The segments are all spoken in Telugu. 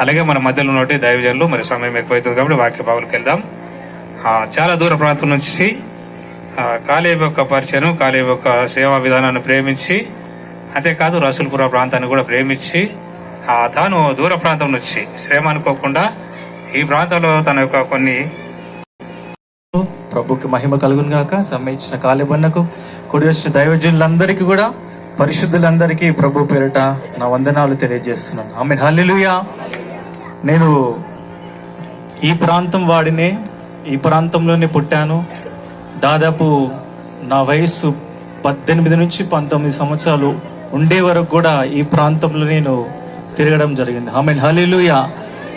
అలాగే మన మధ్యలో ఉన్నట్టు దైవజనులు మరి సమయం ఎక్కువైతుంది కాబట్టి వాక్య భాగులకు వెళ్దాం. చాలా దూర ప్రాంతం నుంచి కాలేబ్ యొక్క పరిచయం కాలేబ్ యొక్క సేవా విధానాన్ని ప్రేమించి అంతేకాదు రసూల్పుర ప్రాంతాన్ని కూడా ప్రేమించి తాను దూర ప్రాంతం నుంచి శ్రమ అనుకోకుండా ఈ ప్రాంతంలో తన యొక్క కొన్ని ప్రభుకి మహిమ కలుగును గాక సమయించిన కాలిబన్నకు కుడి వచ్చిన దైవజనులందరికీ కూడా పరిశుద్ధులందరికీ ప్రభు పేరిట నా వందనాలు తెలియజేస్తున్నాను. ఆమె హల్లెలూయా. నేను ఈ ప్రాంతం వాడినే ఈ ప్రాంతంలోనే పుట్టాను. దాదాపు నా వయస్సు పద్దెనిమిది నుంచి పంతొమ్మిది సంవత్సరాలు ఉండే వరకు కూడా ఈ ప్రాంతంలో నేను తిరగడం జరిగింది. ఐ మీన్ హలీలుయా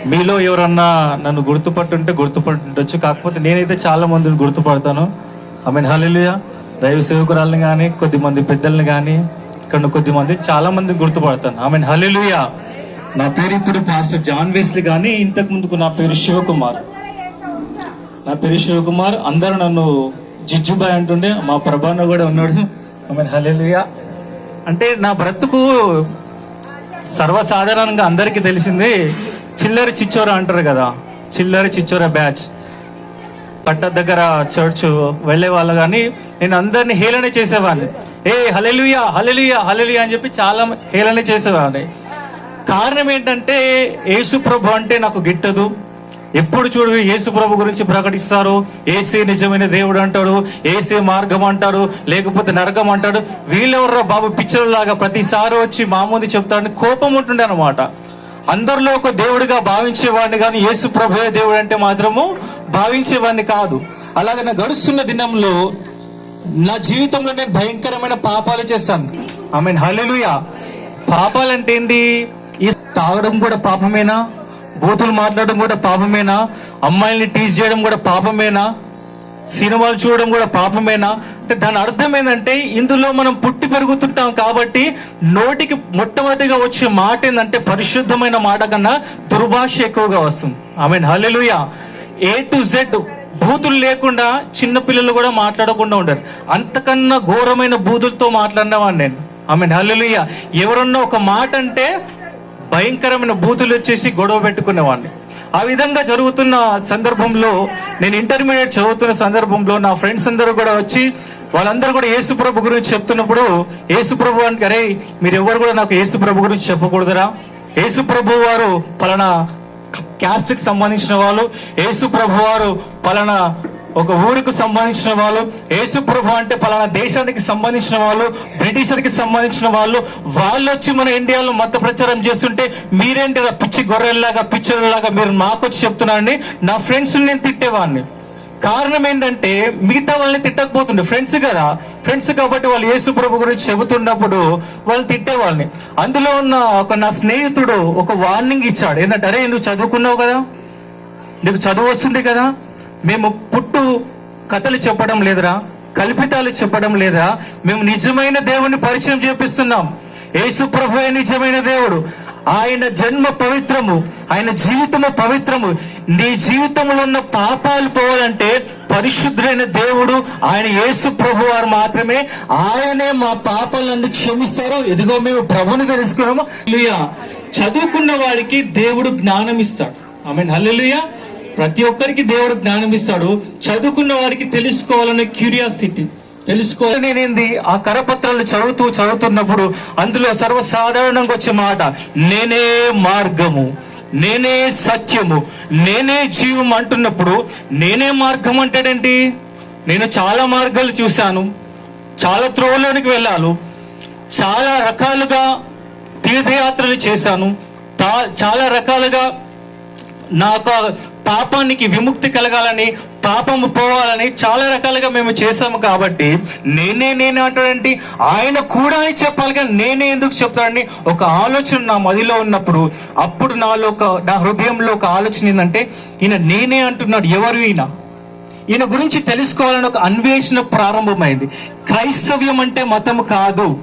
మీలో ఎవరన్నా నన్ను గుర్తుపట్టుంటే గుర్తుపట్టుండొచ్చు. కాకపోతే నేనైతే చాలా మందిని గుర్తుపడతాను. ఐ మీన్ హలీలుయా దైవ సేవకురాలను కానీ కొద్ది మంది పెద్దల్ని కానీ ఇక్కడ కొద్ది మంది చాలా మంది గుర్తుపడతాను. ఐ మీన్ హలీలుయా నా పేరు ఇప్పుడు పాస్టర్ జాన్ వేస్లీ కానీ ఇంతకు ముందుకు నా పేరు శివకుమార్. నా పేరు శివకుమార్. అందరూ నన్ను జిజ్జుబాయ్ అంటుండే. మా ప్రభాన కూడా ఉన్నాడు. హలేలుయా అంటే నా బ్రతుకు సర్వసాధారణంగా అందరికీ తెలిసింది చిల్లర చిచ్చోర అంటారు కదా. చిల్లర చిచ్చోర బ్యాచ్. పట్ట దగ్గర చర్చ్ వెళ్ళే వాళ్ళు కానీ నేను అందరిని హేళన చేసేవాడిని. ఏ హలెలుయా హలెలుయా హలెలుయా అని చెప్పి చాలా హేళన చేసేవాడిని. కారణం ఏంటంటే యేసుప్రభు అంటే నాకు గిట్టదు. ఎప్పుడు చూడు యేసుప్రభు గురించి ప్రకటిస్తారు. ఏసే నిజమైన దేవుడు అంటాడు. ఏసే మార్గం అంటారు లేకపోతే నరకం అంటాడు. వీళ్ళెవర్రా బాబు పిక్చర్లాగా ప్రతిసారి వచ్చి మా ముందు చెప్తాడని కోపం ఉంటుండే అనమాట అందరిలో ఒక దేవుడిగా భావించేవాడిని కానీ యేసు దేవుడు అంటే మాత్రము భావించేవాడిని కాదు. అలాగే నా గడుస్తున్న దినంలో నా జీవితంలో నేను భయంకరమైన పాపాలు చేశాను. ఐ మీన్ హలెలుయా పాపాలంటే ఏంటి తాగడం కూడా పాపమేనా? బూతులు మాట్లాడడం కూడా పాపమేనా? అమ్మాయిల్ని టీజ్ చేయడం కూడా పాపమేనా? సినిమాలు చూడడం కూడా పాపమేనా? అంటే దాని అర్థం ఏంటంటే ఇందులో మనం పుట్టి పెరుగుతుంటాం కాబట్టి నోటికి మొట్టమొదటిగా వచ్చే మాట ఏంటంటే పరిశుద్ధమైన మాట కన్నా దుర్భాష ఎక్కువగా వస్తుంది. I mean hallelujah A to Z బూతులు లేకుండా చిన్న పిల్లలు కూడా మాట్లాడకుండా ఉండరు. అంతకన్నా ఘోరమైన బూతులతో మాట్లాడినవాడిని నేను. ఐ మీన్ హల్లెలూయా ఎవరన్నా ఒక మాట అంటే భయంకరమైన బూతులు వచ్చేసి గొడవ పెట్టుకునేవాడిని. ఆ విధంగా జరుగుతున్న సందర్భంలో నేను ఇంటర్మీడియట్ చదువుతున్న సందర్భంలో నా ఫ్రెండ్స్ అందరూ కూడా వచ్చి వాళ్ళందరూ కూడా యేసుప్రభు గురించి చెప్తున్నప్పుడు యేసుప్రభు అంటే అరే మీరు ఎవరు కూడా నాకు యేసుప్రభు గురించి చెప్పకూడదురా? యేసుప్రభు వారు పలానా క్యాస్ట్కి సంబంధించిన వాళ్ళు యేసుప్రభు వారు పలానా ఒక ఊరికి సంబంధించిన వాళ్ళు యేసు ప్రభు అంటే పలానా దేశానికి సంబంధించిన వాళ్ళు బ్రిటిషర్కి సంబంధించిన వాళ్ళు వాళ్ళు వచ్చి మన ఇండియాలో మత ప్రచారం చేస్తుంటే మీరేంటి పిచ్చి గొర్రెల్లాగా పిచ్చర్లాగా మీరు నాకు వచ్చి చెప్తున్నారని నా ఫ్రెండ్స్ నేను తిట్టేవాడిని కారణం ఏంటంటే మిగతా వాళ్ళని తిట్టకపోతుండే. ఫ్రెండ్స్ కదా. ఫ్రెండ్స్ కాబట్టి వాళ్ళు యేసు ప్రభు గురించి చెబుతున్నప్పుడు వాళ్ళు తిట్టేవాళ్ళని. అందులో ఉన్న ఒక నా స్నేహితుడు ఒక వార్నింగ్ ఇచ్చాడు. ఏంటంటే అరే నువ్వు చదువుకున్నావు కదా? నీకు చదువు వస్తుంది కదా? మేము పుట్టు కథలు చెప్పడం లేదురా కల్పితాలు చెప్పడం లేదా మేము నిజమైన దేవుని పరిచయం చేపిస్తున్నాం. యేసు ప్రభు నిజమైన దేవుడు. ఆయన జన్మ పవిత్రము ఆయన జీవితము పవిత్రము. నీ జీవితంలో ఉన్న పాపాలు పోవాలంటే పరిశుద్ధుడైన దేవుడు ఆయన యేసు ప్రభు వారు మాత్రమే. ఆయనే మా పాపాలను క్షమిస్తారు ఎదుగో మేము ప్రభుని తెలుసుకున్నాము. చదువుకున్న వాడికి దేవుడు జ్ఞానం ఇస్తాడు ఐ మీన్ హల్లెలూయా. ప్రతి ఒక్కరికి దేవుడు జ్ఞానం ఇస్తాడు. చదువుకున్న వారికి తెలుసుకోవాలనే క్యూరియాసిటీ. తెలుసుకో నేనేంది ఆ కరపత్రాలు చదువుతూ చదువుతున్నప్పుడు అందులో సర్వసాధారణంగా వచ్చే మాట నేనే మార్గము నేనే సత్యము నేనే జీవం అంటున్నప్పుడు నేనే మార్గం అంటాడేంటి? నేను చాలా మార్గాలు చూశాను. చాలా త్రోవలోనికి వెళ్ళాను. చాలా రకాలుగా తీర్థయాత్రలు చేశాను. తా- చాలా రకాలుగా నాకు పాపానికి విముక్తి కలగాలని పాపము పోవాలని చాలా రకాలుగా మేము చేసాము కాబట్టి నేనే నేనే అంటాడండి ఆయన కూడా అని చెప్పాలి కానీ నేనే ఎందుకు చెప్తాడని ఒక ఆలోచన నా మదిలో ఉన్నప్పుడు అప్పుడు నాలో ఒక నా హృదయంలో ఒక ఆలోచన ఏంటంటే ఈయన నేనే అంటున్నాడు ఎవరు ఈయన? ఈయన గురించి తెలుసుకోవాలని ఒక అన్వేషణ ప్రారంభమైంది. క్రైస్తవ్యం అంటే మతము కాదు.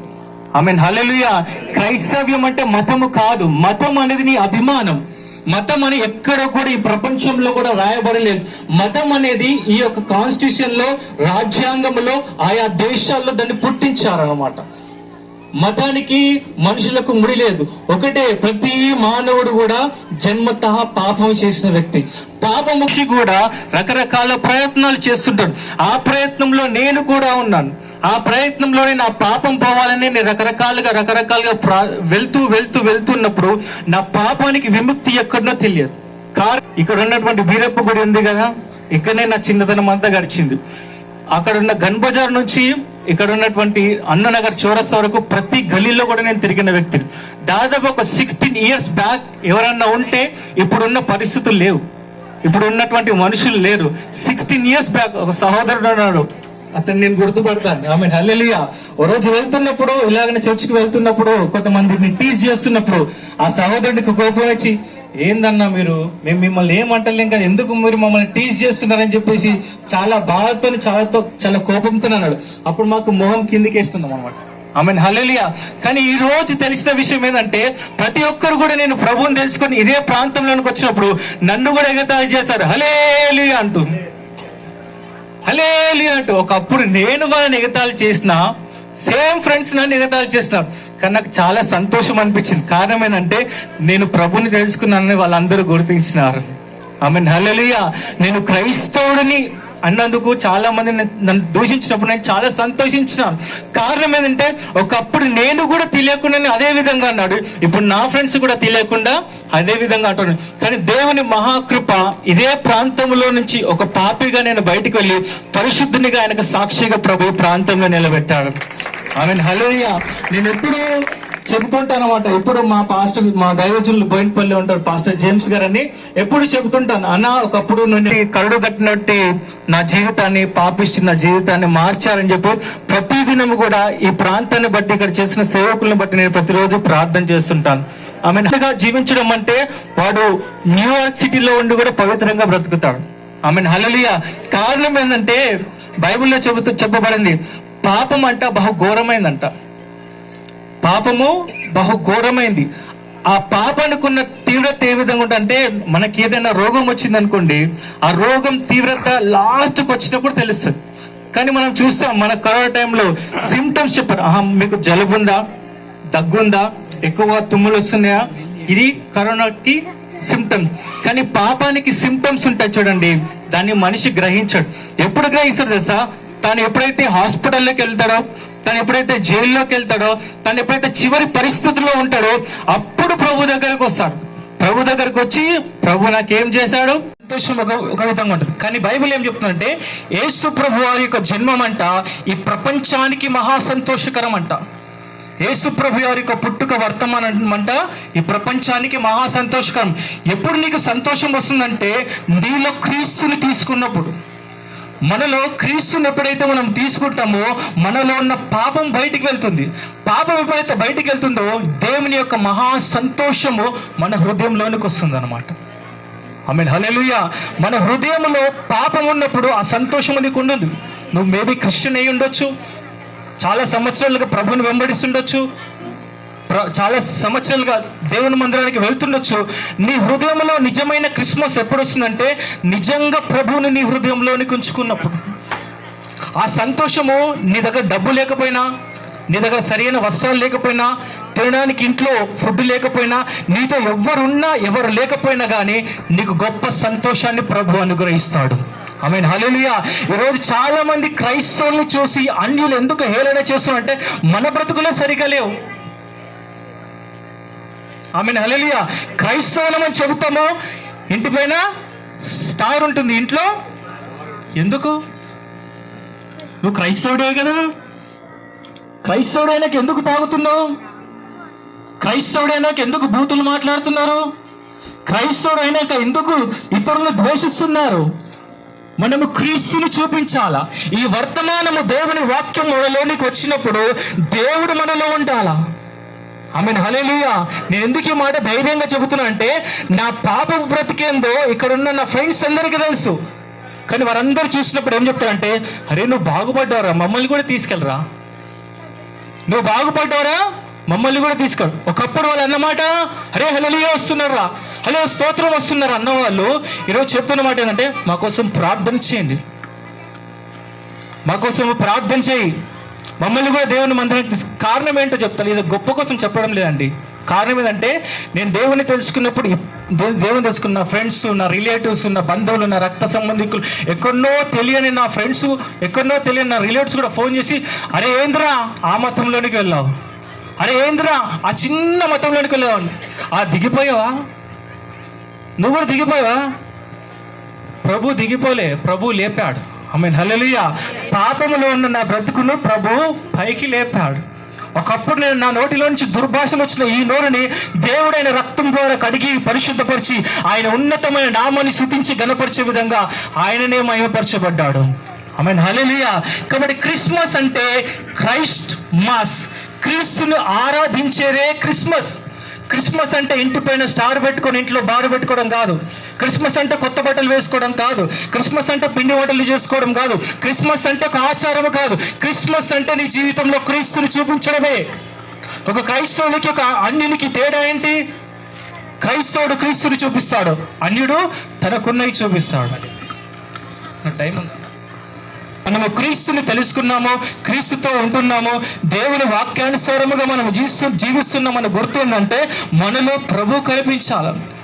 ఐ మీన్ హలలుయ క్రైస్తవ్యం అంటే మతము కాదు. మతం అనేది నీ అభిమానం. మతం అని ఎక్కడ కూడా ఈ ప్రపంచంలో కూడా రాయబడలేదు. మతం అనేది ఈ యొక్క కాన్స్టిట్యూషన్లో రాజ్యాంగంలో ఆయా దేశాల్లో దాన్ని పుట్టించారనమాట మతానికి మనుషులకు ముడి లేదు. ఒకటే ప్రతి మానవుడు కూడా జన్మత పాపం చేసిన వ్యక్తి. పాపముఖి కూడా రకరకాల ప్రయత్నాలు చేస్తుంటాడు. ఆ ప్రయత్నంలో నేను కూడా ఉన్నాను. ఆ ప్రయత్నంలోనే నా పాపం పోవాలని నేను రకరకాలుగా రకరకాలుగా ప్రా- వెళ్తూ వెళ్తూ వెళ్తున్నప్పుడు నా పాపానికి విముక్తి ఎక్కడనో తెలియదు. కార్ ఇక్కడ ఉన్నటువంటి బీరప్ప గుడి ఉంది కదా ఇక్కడనే నా చిన్నతనం అంతా గడిచింది. అక్కడ ఉన్న గన్ బజార్ నుంచి ఇక్కడ ఉన్నటువంటి అన్ననగర్ చోరస్ వరకు ప్రతి గలీలో కూడా నేను తిరిగిన వ్యక్తిని దాదాపు ఒక సిక్స్టీన్ ఇయర్స్ బ్యాక్ ఎవరన్నా ఉంటే ఇప్పుడున్న పరిస్థితులు లేవు. ఇప్పుడు ఉన్నటువంటి మనుషులు లేరు. సిక్స్టీన్ ఇయర్స్ బ్యాక్ ఒక సహోదరుడు అన్నాడు అతను నేను గుర్తుపడతాను. ఆమె హల్లెలియా ఓ రోజు వెళ్తున్నప్పుడు ఇలాగనే చర్చికి వెళ్తున్నప్పుడు కొంతమందిని టీజ్ చేస్తున్నప్పుడు ఆ సహోదరుడికి కోపం వచ్చి ఏందన్నా మీరు? మేము మిమ్మల్ని ఏమంటలేం కదా ఎందుకు మీరు మమ్మల్ని టీజ్ చేస్తున్నారని చెప్పేసి చాలా బాధతో చాలా చాలా కోపంతో అన్నాడు. అప్పుడు మాకు మొహం కిందికి వేస్తున్నాం అనమాట ఆమె హల్లెలియా కానీ ఈ రోజు తెలిసిన విషయం ఏంటంటే ప్రతి ఒక్కరు కూడా నేను ప్రభువుని తెలుసుకొని ఇదే ప్రాంతంలోనికి వచ్చినప్పుడు నన్ను కూడా ఎగతాళి చేశారు. హలేలియా అంటూ హలేలి అంటూ ఒకప్పుడు నేను వాళ్ళని ఎగతాళి చేసిన సేమ్ ఫ్రెండ్స్ నన్ను ఎగతాళి చేస్తున్నారు కానీ నాకు చాలా సంతోషం అనిపించింది. కారణం ఏంటంటే నేను ప్రభుని తెలుసుకున్నానని వాళ్ళందరూ గుర్తించినారు. ఆమె హల్లెలూయా. నేను క్రైస్తవుడిని అన్నందుకు చాలా మంది నన్ను- దూషించినప్పుడు నేను చాలా సంతోషించినాను. కారణం ఏంటంటే ఒకప్పుడు నేను కూడా తెలియకుండా అదే విధంగా అన్నాడు. ఇప్పుడు నా ఫ్రెండ్స్ కూడా తెలియకుండా అదే విధంగా అంటున్నాడు కానీ దేవుని మహాకృప ఇదే ప్రాంతంలో నుంచి ఒక పాపిగా నేను బయటికి వెళ్ళి పరిశుద్ధునిగా ఆయనకు సాక్షిగా ప్రభు ప్రాంతంగా ప్రాంతంలో నిలబెట్టాడు. ఆమె హలోయ నేను ఎప్పుడు చెబుతుంటాను అనమాట ఎప్పుడు మా పాస్టర్ మా దైవజనులు బోయినపల్లి ఉంటారు పాస్టర్ జేమ్స్ గారని ఎప్పుడు చెబుతుంటాను. అన్న ఒకప్పుడు నేను కరుడు కట్టినట్టు నా జీవితాన్ని పాపిష్టి నా జీవితాన్ని మార్చారని చెప్పి ప్రతిదినం కూడా ఈ ప్రాంతాన్ని బట్టి ఇక్కడ చేసిన సేవకులను బట్టి నేను ప్రతిరోజు ప్రార్థన చేస్తుంటాను. ఆమె జీవించడం అంటే వాడు న్యూయార్క్ సిటీలో ఉండి కూడా పవిత్రంగా బ్రతుకుతాడు. ఆమె హలలియ కారణం ఏంటంటే బైబిల్లో చెబుతూ చెప్పబడింది పాపం అంట బహు ఘోరమైందంట. పాపము బహు ఘోరమైంది ఆ పాపానికున్న తీవ్రత ఏ విధంగా ఉంటుందంటే మనకి ఏదైనా రోగం వచ్చింది అనుకోండి ఆ రోగం తీవ్రత లాస్ట్కి వచ్చినప్పుడు తెలుస్తుంది. కానీ మనం చూస్తాం మన కరోనా టైంలో సిమ్టమ్స్ చెప్పారు. ఆహా మీకు జలుబు ఉందా? దగ్గుందా ఎక్కువ తుమ్ములు వస్తున్నాయా? ఇది కరోనాకి సిమ్టమ్స్ కానీ పాపానికి సిమ్టమ్స్ ఉంటాయి చూడండి దాన్ని మనిషి గ్రహించాడు. ఎప్పుడు గ్రహిస్తాడు తెలుసా? తాను ఎప్పుడైతే హాస్పిటల్లోకి వెళ్తాడో తను ఎప్పుడైతే జైల్లోకి వెళ్తాడో తను ఎప్పుడైతే చివరి పరిస్థితుల్లో ఉంటాడో అప్పుడు ప్రభు దగ్గరకు వస్తాడు. ప్రభు దగ్గరకు వచ్చి ప్రభు నాకేం చేశాడు? సంతోషం ఒక ఒక విధంగా ఉంటుంది. కానీ బైబిల్ ఏం చెప్తుందంటే యేసు ప్రభు వారి యొక్క జన్మం అంట ఈ ప్రపంచానికి మహా సంతోషకరం అంట యేసు ప్రభు వారి యొక్క పుట్టుక వర్తమానం అంట ఈ ప్రపంచానికి మహా సంతోషకరం ఎప్పుడు నీకు సంతోషం వస్తుందంటే నీలో క్రీస్తుని తీసుకున్నప్పుడు. మనలో క్రీస్తుని ఎప్పుడైతే మనం తీసుకుంటామో మనలో ఉన్న పాపం బయటికి వెళ్తుంది. పాపం ఎప్పుడైతే బయటికి వెళ్తుందో దేవుని యొక్క మహా సంతోషము మన హృదయంలోనికి వస్తుంది అనమాట ఐ మీన్ హలెలుయ మన హృదయంలో పాపం ఉన్నప్పుడు ఆ సంతోషం నీకు ఉండదు. నువ్వు మేబీ క్రిస్టియన్ అయి ఉండొచ్చు. చాలా సంవత్సరాలుగా ప్రభుని వెంబడిస్తుండొచ్చు. చాలా సంవత్సరాలుగా దేవుని మందిరానికి వెళ్తుండొచ్చు. నీ హృదయంలో నిజమైన క్రిస్మస్ ఎప్పుడు వస్తుందంటే నిజంగా ప్రభువుని నీ హృదయంలోనికి ఉంచుకున్నప్పుడు. ఆ సంతోషము నీ దగ్గర డబ్బు లేకపోయినా నీ దగ్గర సరైన వస్త్రాలు లేకపోయినా తినడానికి ఇంట్లో ఫుడ్ లేకపోయినా నీతో ఎవరున్నా ఎవరు లేకపోయినా కానీ నీకు గొప్ప సంతోషాన్ని ప్రభు అనుగ్రహిస్తాడు. ఐ మీన్ హలోలియా ఈరోజు చాలామంది క్రైస్తవులను చూసి అన్యులు ఎందుకు హేళన చేస్తున్నారంటే మన బ్రతుకులే సరిగా లేవు. ఆమె హలలియ క్రైస్తవులమని చెబుతామో. ఇంటిపైన స్టార్ ఉంటుంది. ఇంట్లో? ఎందుకు? నువ్వు క్రైస్తవుడే కదా. క్రైస్తవుడైనాక ఎందుకు తాగుతున్నావు? క్రైస్తవుడైనాక ఎందుకు బూతులు మాట్లాడుతున్నారు? క్రైస్తవుడు అయినాక ఎందుకు ఇతరులను ద్వేషిస్తున్నారు? మనము క్రీస్తుని చూపించాలా? ఈ వర్తమానము దేవుని వాక్యం మనలోనికి వచ్చినప్పుడు దేవుడు మనలో ఉండాలా? ఆమె హలేలుయా నేను ఎందుకు ఈ మాట ధైర్యంగా చెబుతున్నా అంటే నా పాప బ్రతికేందో ఇక్కడ ఉన్న నా ఫ్రెండ్స్ అందరికీ తెలుసు. కానీ వారందరూ చూసినప్పుడు ఏం చెప్తారంటే అరే నువ్వు బాగుపడ్డావురా మమ్మల్ని కూడా తీసుకెళ్ళరా? నువ్వు బాగుపడ్డావురా మమ్మల్ని కూడా తీసుకెళ్ళు ఒకప్పుడు వాళ్ళు అన్నమాట అరే హలలియా వస్తున్నారా? హలో స్తోత్రం వస్తున్నారు? అన్నవాళ్ళు ఈరోజు చెప్తున్న మాట ఏంటంటే మా కోసం ప్రార్థన చేయండి. మా కోసం ప్రార్థన చేయి. మమ్మల్ని కూడా దేవుని మందిరానికి కారణం ఏంటో చెప్తాను. ఇది గొప్ప కోసం చెప్పడం లేదండి. కారణం ఏంటంటే నేను దేవుని తెలుసుకున్నప్పుడు దేవుని తెలుసుకున్న నా ఫ్రెండ్స్ నా రిలేటివ్స్ నా బంధువులు నా రక్త సంబంధికులు ఎక్కడో తెలియని నా ఫ్రెండ్స్ ఎక్కడో తెలియని నా రిలేటివ్స్ కూడా ఫోన్ చేసి అరే ఏంద్రా ఆ మతంలోనికి వెళ్ళావు? అరే ఏంద్రా ఆ చిన్న మతంలోనికి వెళ్ళావు? ఆ దిగిపోయావా? నువ్వు కూడా దిగిపోయావా? ప్రభు దిగిపోలే. ప్రభు లేపాడు. ఆమె హలలియ పాపములో ఉన్న నా బ్రతుకును ప్రభు పైకి లేపాడు ఒకప్పుడు నేను నా నోటిలోంచి దుర్భాషలు వచ్చిన ఈ నోరుని దేవుడైన రక్తం ద్వారా కడిగి పరిశుద్ధపరిచి ఆయన ఉన్నతమైన నామాన్ని శుతించి గణపరిచే విధంగా ఆయననే మహిమపరచబడ్డాడు. ఆమె హలలియా కాబట్టి క్రిస్మస్ అంటే క్రైస్ట్ మాస్. క్రీస్తును ఆరాధించేదే క్రిస్మస్. క్రిస్మస్ అంటే ఇంటి పైన స్టార్ పెట్టుకొని ఇంట్లో బారు పెట్టుకోవడం కాదు. క్రిస్మస్ అంటే కొత్త బట్టలు వేసుకోవడం కాదు. క్రిస్మస్ అంటే పిండి వంటలు చేసుకోవడం కాదు. క్రిస్మస్ అంటే ఒక ఆచారం కాదు. క్రిస్మస్ అంటే నీ జీవితంలో క్రీస్తుని చూపించడమే. ఒక క్రైస్తవునికి ఒక అన్యునికి తేడా ఏంటి? క్రైస్తవుడు క్రీస్తుని చూపిస్తాడు. అన్యుడు తనకున్నవి చూపిస్తాడు. టైం మనము క్రీస్తుని తెలుసుకున్నాము క్రీస్తుతో ఉంటున్నాము. దేవుని వాక్యానుసారముగా మనం జీవిస్తు జీవిస్తున్నామని గుర్తుందంటే మనలో ప్రభు కనిపించాలి.